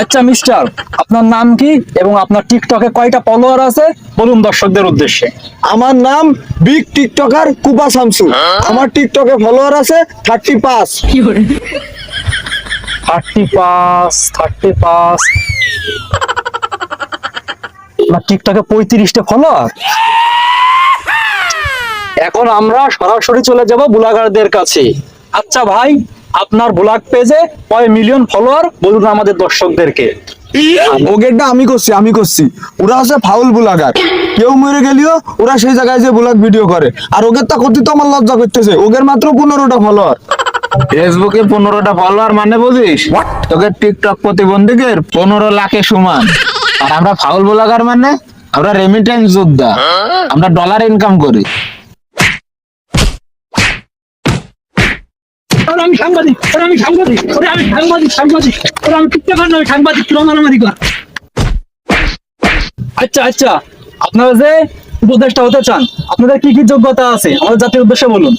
আচ্ছা মিস্টার আপনার নাম কি এবং আপনার টিকটকে কয়টা ফলোয়ার আছে? বলুন দর্শকদের উদ্দেশ্যে। আমার নাম বিগ টিকটকার কুবা শামসু। আমার টিকটকে ফলোয়ার আছে থার্টি পাঁচ থার্টি পাঁচ থার্টি পাঁচ আপনার টিকটকে পঁয়ত্রিশটা ফলোয়ার এখন আমরা সরাসরি চলে যাব বুলাগারদের কাছে। আচ্ছা ভাই আপনার ব্লগ পেজে কয় মিলিয়ন ফলোয়ার বলুন আমাদের দর্শকদেরকে। ওগেরটা আমি করছি আমি করছি। ওরা হচ্ছে ফাউল বুলাগার। কেউ মরে গেলেও ওরা সেই জায়গায় যে বুলাগ ভিডিও করে। আর ওগের তা কতি তো আমার লজ্জা করতেছে। ওগের মাত্র পনেরোটা ফলোয়ার। ফেসবুকে পনেরোটা ফলোয়ার মানে বুঝিস? তোকে টিকটক প্রতিবন্ধীদের পনেরো লাখে সমান। আর আমরা ফাউল ব্লগার মানে আমরা রেমিটেন্স যোদ্ধা। আমরা ডলার ইনকাম করি। ওরে আমি সাংবাদিক, ওরে আমি সাংবাদিক, ওরা আমি সাংবাদিক সাংবাদিক। ওরা আমি টিকটকার নয় সাংবাদিক তোরা মারামারি কর। আচ্ছা আচ্ছা আপনারা যে উপদেশটা হতে চান, আপনাদের কি কি যোগ্যতা আছে? আমাদের জাতির উদ্দেশ্যে বলুন।